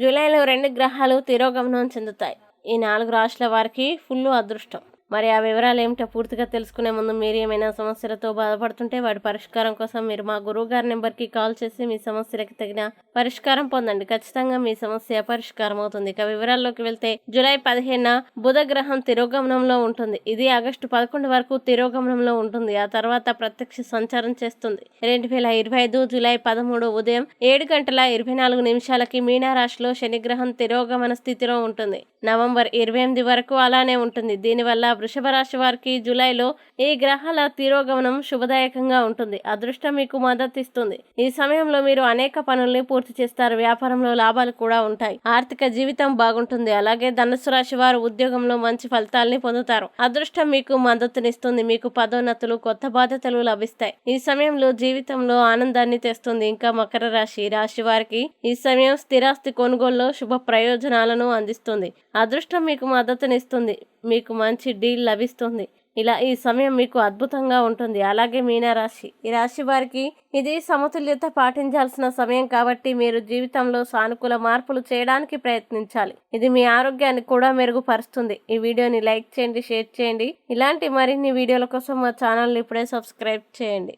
జూలైలో రెండు గ్రహాలు తిరోగమనం చెందుతాయి. ఈ నాలుగు రాశుల వారికి ఫుల్ అదృష్టం. మరి ఆ వివరాలు ఏమిటో పూర్తిగా తెలుసుకునే ముందు మీరు ఏమైనా సమస్యలతో బాధపడుతుంటే వాటి పరిష్కారం కోసం మీరు మా గురువు గారి నెంబర్కి కాల్ చేసి మీ సమస్యలకు తగిన పరిష్కారం పొందండి. ఖచ్చితంగా మీ సమస్య పరిష్కారం అవుతుంది. ఇక వివరాల్లోకి వెళ్తే జూలై పదిహేన బుధ గ్రహం తిరోగమనంలో ఉంటుంది. ఇది ఆగస్టు పదకొండు వరకు తిరోగమనంలో ఉంటుంది. ఆ తర్వాత ప్రత్యక్ష సంచారం చేస్తుంది. రెండు వేల ఇరవై ఐదు జూలై పదమూడు ఉదయం ఏడు గంటల ఇరవై నాలుగు నిమిషాలకి మీనారాశిలో శనిగ్రహం తిరోగమన స్థితిలో ఉంటుంది. నవంబర్ ఇరవై ఎనిమిది వరకు అలానే ఉంటుంది. దీనివల్ల వృషభ రాశి వారికి జూలైలో ఈ గ్రహాల తిరోగమనం శుభదాయకంగా ఉంటుంది. అదృష్టం మీకు మద్దతు ఇస్తుంది. ఈ సమయంలో మీరు అనేక పనుల్ని పూర్తి చేస్తారు. వ్యాపారంలో లాభాలు కూడా ఉంటాయి. ఆర్థిక జీవితం బాగుంటుంది. అలాగే ధనుసు రాశి వారు ఉద్యోగంలో మంచి ఫలితాల్ని పొందుతారు. అదృష్టం మీకు మద్దతునిస్తుంది. మీకు పదోన్నతులు కొత్త బాధ్యతలు లభిస్తాయి. ఈ సమయంలో జీవితంలో ఆనందాన్ని తెస్తుంది. ఇంకా మకర రాశి రాశి వారికి ఈ సమయం స్థిరాస్తి కొనుగోలులో శుభ ప్రయోజనాలను అందిస్తుంది. అదృష్టం మీకు మద్దతునిస్తుంది. మీకు మంచి డీల్ లభిస్తుంది. ఇలా ఈ సమయం మీకు అద్భుతంగా ఉంటుంది. అలాగే మీనరాశి. ఈ రాశి వారికి ఇది సమతుల్యత పాటించాల్సిన సమయం కాబట్టి మీరు జీవితంలో సానుకూల మార్పులు చేయడానికి ప్రయత్నించాలి. ఇది మీ ఆరోగ్యాన్ని కూడా మెరుగుపరుస్తుంది. ఈ వీడియోని లైక్ చేయండి షేర్ చేయండి. ఇలాంటి మరిన్ని వీడియోల కోసం మా ఛానల్ని ఇప్పుడే సబ్స్క్రైబ్ చేయండి.